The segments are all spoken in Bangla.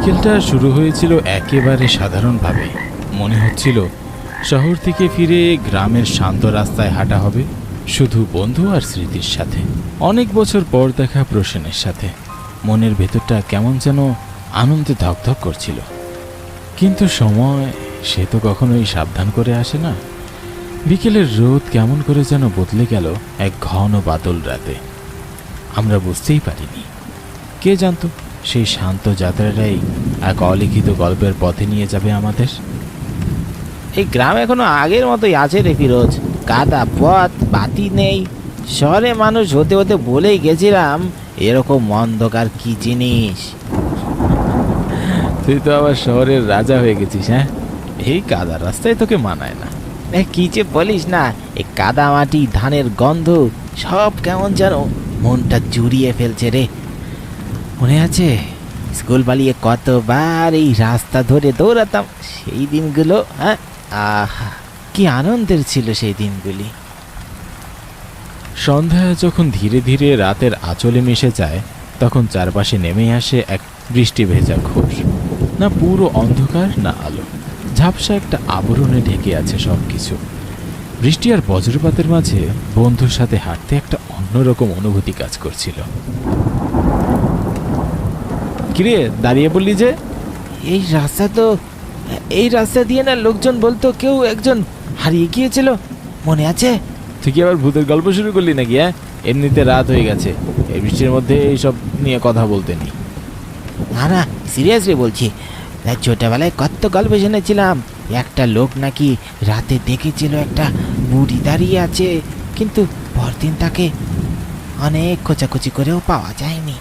বিকেলটা শুরু হয়েছিল একেবারে সাধারণভাবে। মনে হচ্ছিল, শহর থেকে ফিরে গ্রামের শান্ত রাস্তায় হাঁটা হবে, শুধু বন্ধু আর স্মৃতির সাথে। অনেক বছর পর দেখা প্রসেনের সাথে। মনের ভেতরটা কেমন যেন আনন্দে ধকধক করছিল। কিন্তু সময়, সে তো কখনোই সাবধান করে আসে না। বিকেলের রোদ কেমন করে যেন বদলে গেল এক ঘন বাদল রাতে। আমরা বুঝতেই পারিনি। কে জানতো? সেই শান্ত যাত্রাটাই এক অলিখিত গল্পের পথে নিয়ে যাবে আমাদের। এই গ্রাম এখনও আগের মতোই আছে রে ফিরোজ। কাদা পথ বাতি নেই। শহরে মানুষ হতে হতে বলেই গেছিলাম এরকম অন্ধকার কি জিনিস? তুই তো আবার শহরের রাজা হয়ে গেছিস হ্যাঁ? এই কাদার রাস্তায় তোকে মানায় না। কি যে বলিস না এই কাদা মাটি ধানের গন্ধ সব কেমন যেন মনটা জুড়িয়ে ফেলছে রে। মনে আছে? স্কুল পালিয়ে কতবার এই রাস্তা ধরে দৌড়াতাম সেই দিনগুলো হ্যাঁ? আহা, কি আনন্দের ছিল সেই দিনগুলি। সন্ধ্যা যখন ধীরে ধীরে রাতের আঁচলে মিশে যায়, তখন চারপাশে নেমে আসে এক বৃষ্টি ভেজা ঘোষ না পুরো অন্ধকার, না আলো। ঝাপসা একটা আবরণে ঢেকে আছে সব কিছু বৃষ্টি আর বজ্রপাতের মাঝে বন্ধুর সাথে হাঁটতে একটা অন্যরকম অনুভূতি কাজ করছিল। কিরে দাঁড়িয়ে বললি যে? এই রাস্তা তো এই রাস্তা দিয়ে না লোকজন বলতো কেউ একজন হারিয়ে গিয়েছিল। মনে আছে? তুই কি আবার ভূতের গল্প শুরু করলি নাকি হ্যাঁ? এমনিতে রাত হয়ে গেছে। এই বৃষ্টির মধ্যে এইসব নিয়ে কথা বলতে নেই। না না সিরিয়াসলি বলছি। ছোটবেলায় কত গল্প শুনেছিলাম। একটা লোক নাকি রাতে দেখেছিল একটা বুড়ি দাঁড়িয়ে আছে কিন্তু পরদিন তাকে অনেক খোঁচাখুচি করেও পাওয়া যায়নি।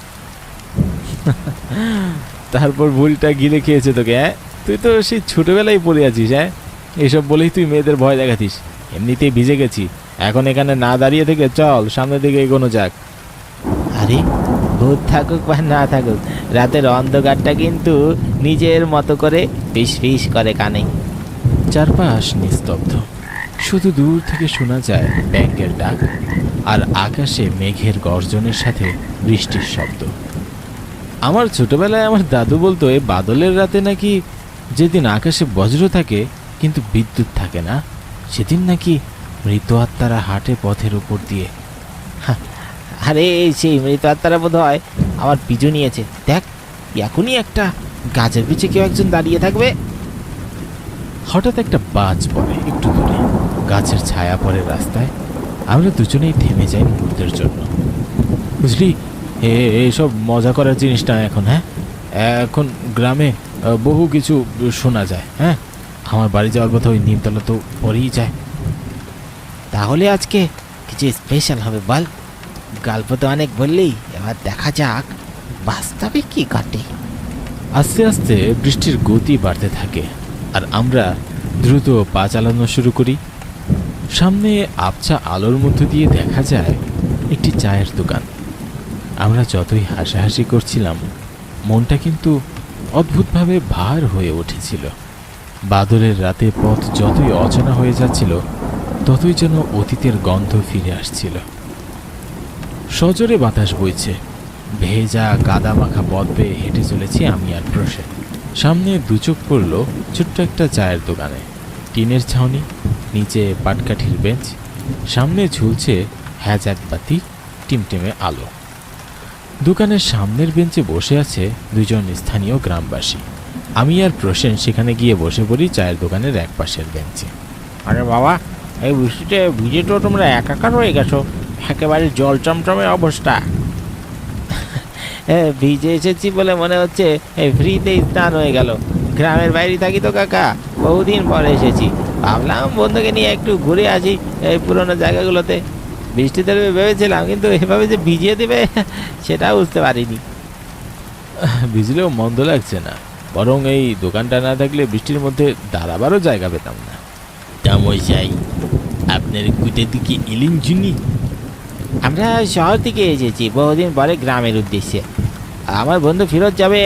তারপর ভুলটা গিলে খেয়েছে তোকে হ্যাঁ? তুই তো সেই ছোটবেলায় পড়ে আছিস হ্যাঁ? এইসব বলেই তুই মেয়েদের ভয় দেখাতিস। এমনিতেই ভিজে গেছি। এখন এখানে না দাঁড়িয়ে থেকে চল সামনের দিকে এগোনো যাক। আরে, ভূত থাকুক বা না থাকুক, রাতের অন্ধকারটা কিন্তু নিজের মতো করে ফিস ফিস করে কানে। চারপাশ নিস্তব্ধ। শুধু দূর থেকে শোনা যায় ব্যাংকের ডাক, আর আকাশে মেঘের গর্জনের সাথে বৃষ্টির শব্দ। আমার ছোটবেলায় আমার দাদু বলতো এই বাদলের রাতে নাকি যেদিন আকাশে বজ্র থাকে, কিন্তু বিদ্যুৎ থাকে না, সেদিন নাকি মৃত আত্মারা হাঁটে পথের উপর দিয়ে। আরে সেই মৃত আত্মারা বোধ হয় আমার পিছু নিয়েছে। দেখ, এখনই একটা গাছের পিছে কেউ একজন দাঁড়িয়ে থাকবে। হঠাৎ একটা বাজ পড়ে একটু দূরে। গাছের ছায়া পড়ে রাস্তায়। আমরা দুজনেই থেমে যাই মুহূর্তের জন্য। বুঝলি এইসব মজা করার জিনিস না এখন হ্যাঁ? এখন গ্রামে বহু কিছু শোনা যায় হ্যাঁ? আমার বাড়ি যাওয়ার কথা ওই নিমতলা তো পরেই যায়। তাহলে আজকে কিছু স্পেশাল হবে বল। গল্প তো অনেক বললেই, এবার দেখা যাক বাস্তবে কি ঘটে। আস্তে আস্তে বৃষ্টির গতি বাড়তে থাকে, আর আমরা দ্রুত পা চালানো শুরু করি। সামনে আবছা আলোর মধ্য দিয়ে দেখা যায় একটি চায়ের দোকান। আমরা যতই হাসাহাসি করছিলাম, মনটা কিন্তু অদ্ভুতভাবে ভার হয়ে উঠেছিল। বাদলের রাতে পথ যতই অচেনা হয়ে যাচ্ছিল, ততই যেন অতীতের গন্ধ ফিরে আসছিল। সজোরে বাতাস বইছে। ভেজা কাদা মাখা পথ পেয়ে হেঁটে চলেছি আমি আর প্রসেন সামনে দুচোখ পড়ল ছোট্ট একটা চায়ের দোকানে। টিনের ছাউনি, নিচে পাটকাঠির বেঞ্চ, সামনে ঝুলছে হ্যাজাক বাতি, টিমটিমে আলো। দোকানের সামনের বেঞ্চে বসে আছে দুজন স্থানীয় গ্রামবাসী। আমি আর প্রসেন সেখানে গিয়ে বসে পড়ি চায়ের দোকানের এক পাশের বেঞ্চে। আরে বাবা এই বৃষ্টিতে ভিজে তো তোমরা একাকার হয়ে গেছো। একেবারে জল চমচমে অবস্থা। ভিজে এসেছি বলে মনে হচ্ছে এই ফ্রিতে স্নান হয়ে গেল। গ্রামের বাইরে থাকি তো কাকা। বহুদিন পরে এসেছি। ভাবলাম বন্ধুকে নিয়ে একটু ঘুরে আসি এই পুরোনো জায়গাগুলোতে। বৃষ্টি দেবে ভেবেছিলাম কিন্তু এভাবে যে ভিজিয়ে দেবে সেটা বুঝতে পারিনি। ভিজলেও মন্দ লাগছে না। বরং এই দোকানটা না থাকলে বৃষ্টির মধ্যে দাঁড়াবারও জায়গা পেতাম না। তামশাই আপনার কুটে দিকে এলিং জুনি আমরা শহর থেকে এসেছি বহুদিন পরে গ্রামের উদ্দেশ্যে। আমার বন্ধু ফিরত যাবে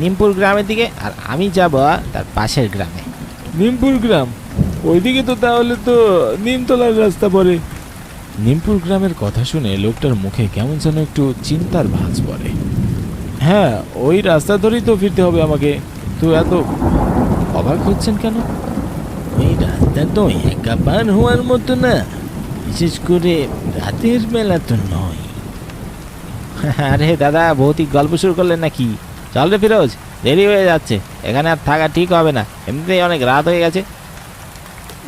নিমপুর গ্রামের দিকে আর আমি যাব তার পাশের গ্রামে। নিমপুর গ্রাম? ওইদিকে তো তাহলে তো নিমতলার রাস্তা পড়ে। নিমপুর গ্রামের কথা শুনে লোকটার মুখে কেমন যেন একটু চিন্তার ভাঁজ পড়ে। হ্যাঁ ওই রাস্তা ধরেই তো ফিরতে হবে আমাকে। তো এত অবাক হচ্ছেন কেন? ওই রাস্তা তো একা পার হওয়ার মতো না। বিশেষ করে রাতের বেলা তো নয়। আরে দাদা ভৌতিক গল্প শুরু করলেন নাকি? চল রে ফিরোজ দেরি হয়ে যাচ্ছে। এখানে আর থাকা ঠিক হবে না। এমনিতেই অনেক রাত হয়ে গেছে।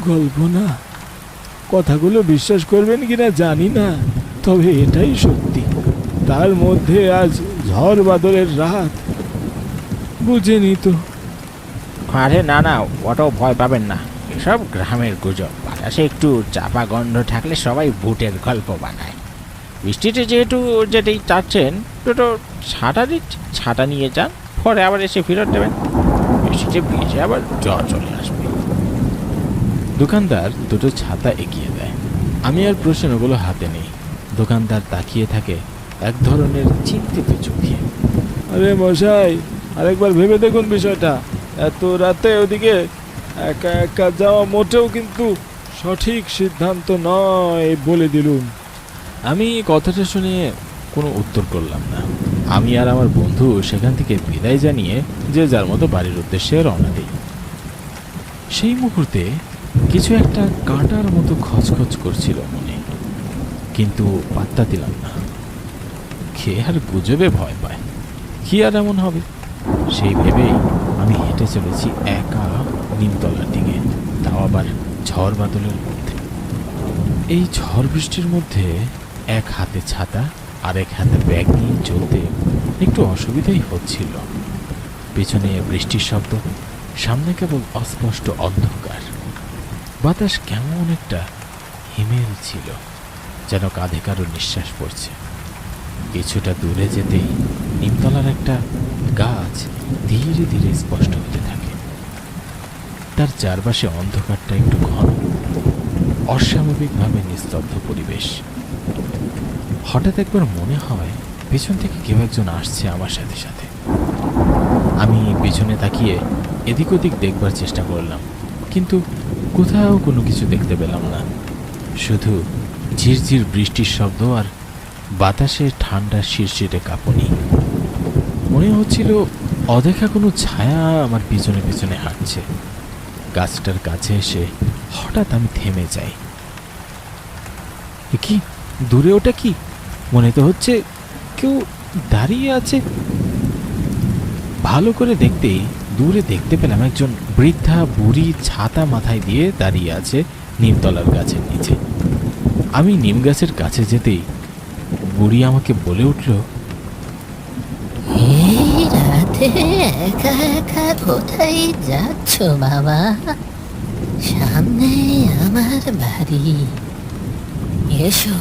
গল্প না? কথাগুলো বিশ্বাস করবেন কিনা জানি না, তবে এটাই সত্যি। তার মধ্যে আজ ঝড় বাদলের রাত। বুঝেনি তো। আরে না না, ওটাও ভয় পাবেন না। এসব গ্রামের গুজব। বাতাসে একটু চাপা গন্ধ থাকলে সবাই ভূতের গল্প বানায়। বৃষ্টিতে যেহেতু যেটাই চাচ্ছেন, দুটো ছাতা দিচ্ছে ছাতা নিয়ে যান, পরে আবার এসে ফেরত দেবেন। বৃষ্টিতে ভিজে আবার জ্বর চলে আসবে। দোকানদার দুটো ছাতা এগিয়ে দেয়। আমি আর প্রশ্নগুলো হাতে নেই। দোকানদার তাকিয়ে থাকে এক ধরনের চিন্তিত চোখে। আরে মশাই আরেকবার ভেবে দেখুন বিষয়টা। এত রাতে ওদিকে একা একা যাওয়া মোটেও কিন্তু সঠিক সিদ্ধান্ত নয় বলে দিলুম। আমি কথাটা শুনে কোনো উত্তর করলাম না। আমি আর আমার বন্ধু সেখান থেকে বিদায় জানিয়ে যে যার মতো বাড়ির উদ্দেশ্যে রওনা দিই। সেই মুহূর্তে কিছু একটা কাঁটার মতো খচখচ করছিল মনে। কিন্তু পাত্তা দিলাম না। খেয়ে আর গুজবে ভয় পায়? কি আর এমন হবে? সেই ভেবেই আমি হেঁটে চলেছি একা নিমতলার দিকে, তাও আবার ঝড় বাদলের মধ্যে। এই ঝড় বৃষ্টির মধ্যে এক হাতে ছাতা আর এক হাতে ব্যাগ নিয়ে চলতে একটু অসুবিধাই হচ্ছিল। পেছনে বৃষ্টির শব্দ, সামনে কেবল অস্পষ্ট অন্ধকার। বাতাস কেমন একটা হিমেল ছিল, যেন কাঁধে কারও নিঃশ্বাস পড়ছে। কিছুটা দূরে যেতেই নিমতলার একটা গাছ ধীরে ধীরে স্পষ্ট হতে থাকে। তার চারপাশে অন্ধকারটা একটু ঘন, অস্বাভাবিকভাবে নিস্তব্ধ পরিবেশ। হঠাৎ একবার মনে হয় পেছন থেকে কেউ একজন আসছে আমার সাথে সাথে। আমি পেছনে তাকিয়ে এদিক ওদিক দেখবার চেষ্টা করলাম, কিন্তু কোথাও কোনো কিছু দেখতে পেলাম না। শুধু ঝিরঝির বৃষ্টির শব্দ আর বাতাসে ঠান্ডা শিরশিরে কাঁপুনি। মনে হচ্ছিল অদেখা কোনো ছায়া আমার পিছনে পিছনে হাঁটছে। গাছটার কাছে এসে হঠাৎ আমি থেমে যাই। কি দূরে ওটা কি? মনে তো হচ্ছে কেউ দাঁড়িয়ে আছে। ভালো করে দেখতেই দূরে দেখতে পেলাম একজন বৃদ্ধা বুড়ি ছাতা মাথায় দিয়ে দাঁড়িয়ে আছে নিমতলার গাছের নিচে। আমি নিম গাছের কাছে যেতেই বুড়ি আমাকে বলে উঠল রাতে একা একা কোথায় যাচ্ছ বাবা? সামনে আমার বাড়ি। এসো,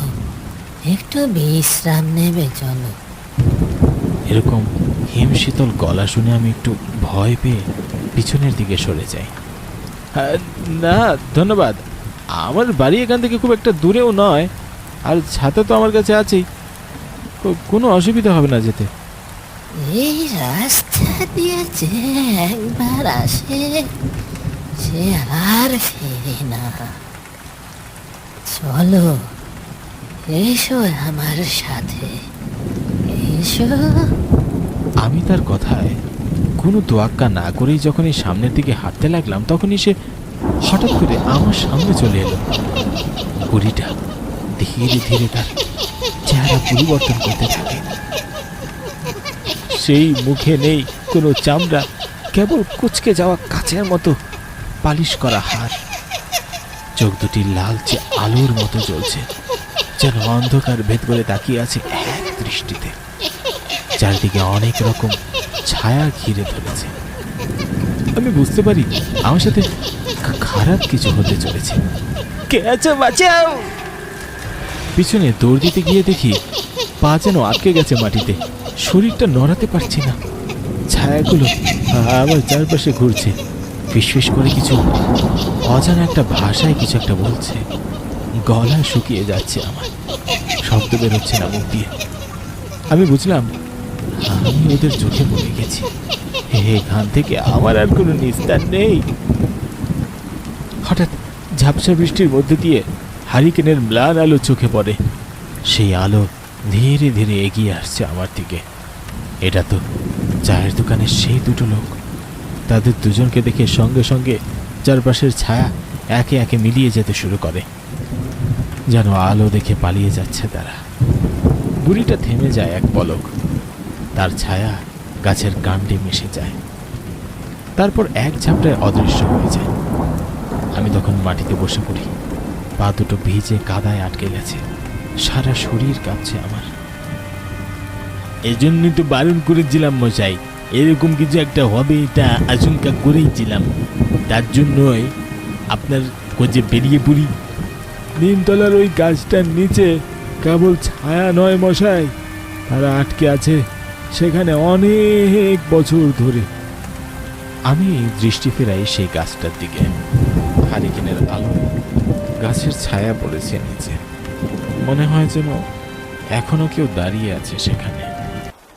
একটু বিশ্রাম নেবে, চলো। এরকম হিমশীতল গলা শুনে আমি একটু ভয় পেয়ে পিছনের দিকে সরে যাই। না ধন্যবাদ। আমার বাড়ি এখান থেকে খুব একটা দূরেও নয় আর ছাতা তো আমার কাছে আছেই। কোনো অসুবিধা হবে না যেতে। এই রাস্তা দিয়ে যে একবার আসে সে আর ফেরে না। চলো এসো আমার সাথে। আমি তার কথায় কোনো তোয়াক্কা না করেই যখন এই সামনের দিকে হাঁটতে লাগলাম, তখনই সে হঠাৎ করে আমার সামনে চলে এলো। বুড়িটা ধীরে ধীরে তার চেহারা পরিবর্তন করতে থাকে। সেই মুখে নেই কোনো চামড়া, কেবল কুচকে যাওয়া কাচের মতো পালিশ করা হার। চোখ দুটি লালচে আলোর মতো জ্বলছে, যেন অন্ধকার ভেদ করে তাকিয়ে আছে এক দৃষ্টিতে। চারদিকে অনেক রকম ছায়া ঘিরে ধরেছে। আমি বুঝতে পারি আমার সাথে খারাপ কিছু হতে চলেছে। কে আছো? বাঁচাও! পিছনে দৌড় দিতে গিয়ে দেখি পা যেন আটকে গেছে মাটিতে। শরীরটা নড়াতে পারছি না। ছায়াগুলো আমার চারপাশে ঘুরছে। ফিসফিস করে কিছু অজানা একটা ভাষায় কিছু একটা বলছে। গলা শুকিয়ে যাচ্ছে আমার। শব্দ বেরোচ্ছে না মুখ দিয়ে। আমি বুঝলাম আমি ওদের চোখে পড়ে গেছি। এখান থেকে আমার আর কোনো নিস্তার নেই। হঠাৎ ঝাপসা বৃষ্টির মধ্যে দিয়ে হারিকেনের ম্লান আলো চোখে পড়ে। সেই আলো ধীরে ধীরে এগিয়ে আসছে আমার দিকে। এটা তো চায়ের দোকানের সেই দুটো লোক। তাদের দুজনকে দেখে সঙ্গে সঙ্গে চারপাশের ছায়া একে একে মিলিয়ে যেতে শুরু করে। যেন আলো দেখে পালিয়ে যাচ্ছে তারা। বুড়িটা থেমে যায় এক পলক। তার ছায়া গাছের কাণ্ডে মিশে যায়। তারপর এক ঝাপটায় অদৃশ্য হয়ে যায়। আমি তখন মাটিতে বসে পড়ি। পা দুটো ভিজে কাদায় আটকে গেছে। সারা শরীর কাঁপছে আমার। এজন্যই তো বারণ করেছিলাম মশাই। এরকম কিছু একটা হবে এটা আশঙ্কা করেইছিলাম তার জন্যই আপনার কোচে বেরিয়ে পড়ি। নিমতলার ওই গাছটার নিচে কেবল ছায়া নয় মশাই, তারা আটকে আছে। সেখানে অনেক বছর ধরে। আমি দৃষ্টি ফেরাই সেই গাছটার দিকে। হারিকেনের আলো গাছের ছায়া পড়েছে নিচে। মনে হয় যেন এখনও কেউ দাঁড়িয়ে আছে সেখানে।